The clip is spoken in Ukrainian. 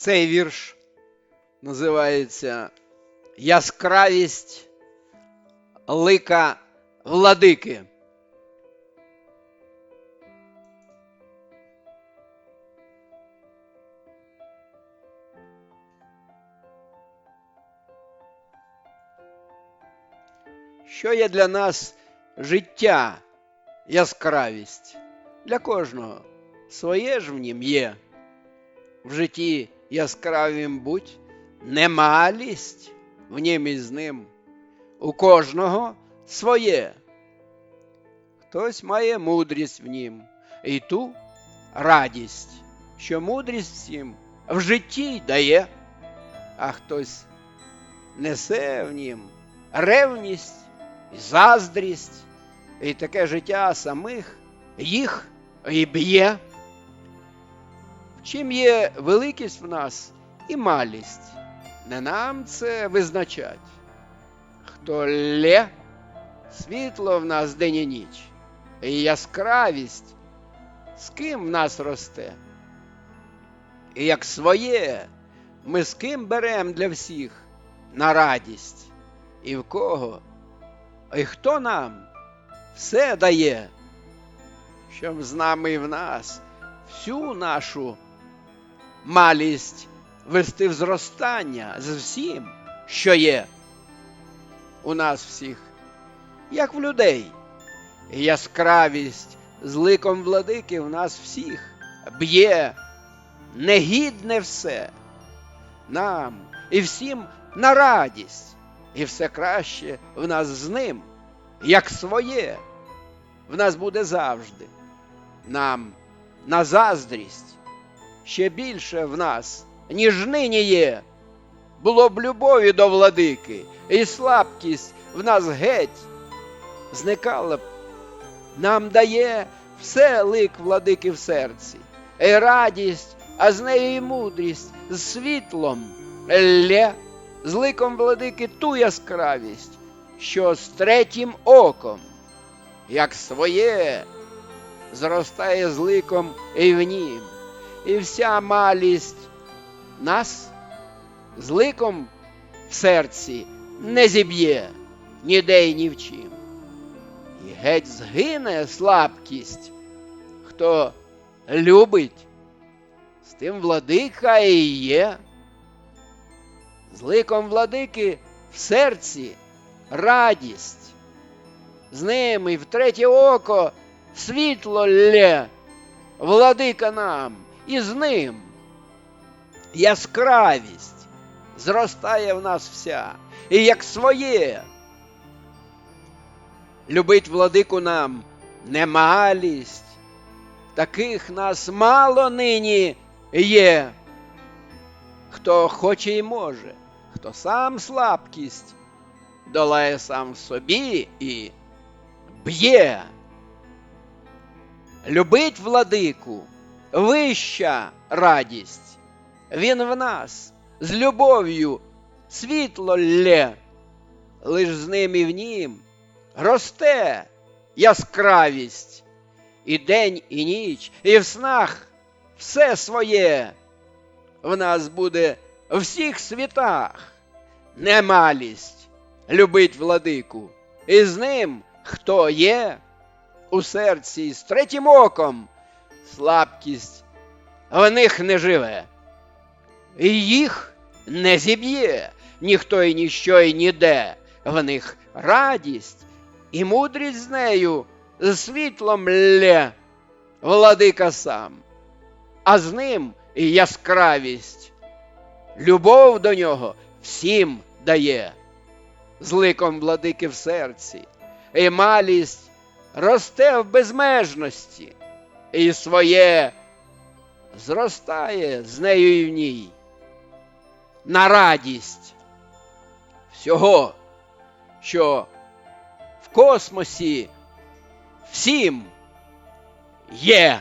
Цей вірш називається Яскравість лика владики. Що є для нас життя, яскравість? Для кожного своє ж в нім є. В житті яскравім будь немалість в нім і з ним. У кожного своє. Хтось має мудрість в нім, і ту радість, що мудрість всім в житті дає, а хтось несе в нім ревність заздрість, і таке життя самих їх і б'є. Чим є великість в нас і малість, не нам це визначать. Хто лє, світло в нас день і ніч, і яскравість, з ким в нас росте. І як своє, ми з ким берем для всіх на радість, і в кого, і хто нам все дає, щоб з нами і в нас всю нашу малість вести в зростання з всім, що є у нас всіх, як в людей, яскравість з ликом владики в нас всіх б'є негідне все нам і всім на радість, і все краще в нас з ним, як своє, в нас буде завжди, нам на заздрість ще більше в нас, ніж нині є. Було б любові до владики, і слабкість в нас геть зникала б. Нам дає все лик владики в серці, і радість, а з нею і мудрість, з світлом лє, з ликом владики ту яскравість, що з третім оком, як своє, зростає з ликом і в нім і вся малість нас з ликом в серці не зіб'є ніде й ні в чим. І геть згине слабкість, хто любить, з тим владика і є. З ликом владики в серці радість, з ним і в третє око світло лє, владика нам і з ним яскравість зростає в нас вся, і як своє. Любить владику нам немалість, таких нас мало нині є. Хто хоче і може, хто сам слабкість долає сам собі і б'є. Любить владику вища радість. Він в нас з любов'ю світло лє, лиш з ним і в нім росте яскравість, і день, і ніч, і в снах все своє. В нас буде в всіх світах, немалість любить владику, і з ним хто є у серці з третім оком слабкість в них не живе, і їх не зіб'є ніхто і ніщо і ніде, в них радість і мудрість з нею світлом лє, владика сам, а з ним і яскравість, любов до нього всім дає, з ликом владики в серці, і малість росте в безмежності і своє зростає з нею і в ній. На радість всього, що в космосі всім є.